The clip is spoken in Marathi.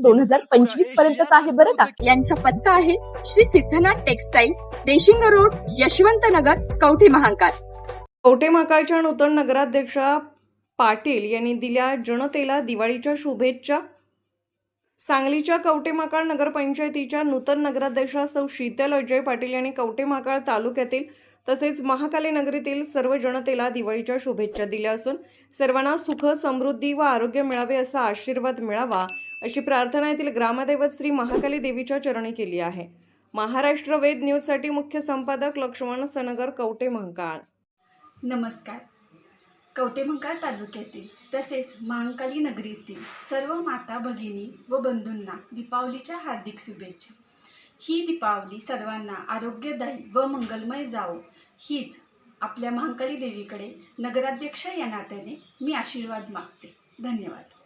दोन हजार पंचवीस पर्यंतच आहे बरं का? यांचा पत्ता आहे श्री सिद्धनाथ टेक्सटाईल देशिंग रोड यशवंत नगर कवठे महांकाळ. कवठे महाकाळच्या नूतन नगराध्यक्षा पाटील यांनी दिल्या जनतेला दिवाळीच्या शुभेच्छा. सांगलीच्या कवठे महाकाळ नगरपंचायतीच्या नूतन नगराध्यक्षा सौ शीतल अजय पाटील यांनी कवठे महाकाळ तालुक्यातील तसेच महाकाली नगरीतील सर्व जनतेला दिवाळीच्या शुभेच्छा दिल्या असून सर्वांना सुख समृद्धी व आरोग्य मिळावे असा आशीर्वाद मिळावा अशी प्रार्थना येथील ग्रामदैवत श्री महाकाली देवीच्या चरणी केली आहे. महाराष्ट्र वेद न्यूजसाठी मुख्य संपादक लक्ष्मण सनगर कवटे महाकाळ. नमस्कार. कवटेमंकाळ तालुक्यातील तसेच महांकाली नगरीतील सर्व माता भगिनी व बंधूंना दीपावलीच्या हार्दिक शुभेच्छा. ही दीपावली सर्वांना आरोग्यदायी व मंगलमय जावो हीच आपल्या महांकाली देवीकडे नगराध्यक्ष या नात्याने मी आशीर्वाद मागते. धन्यवाद.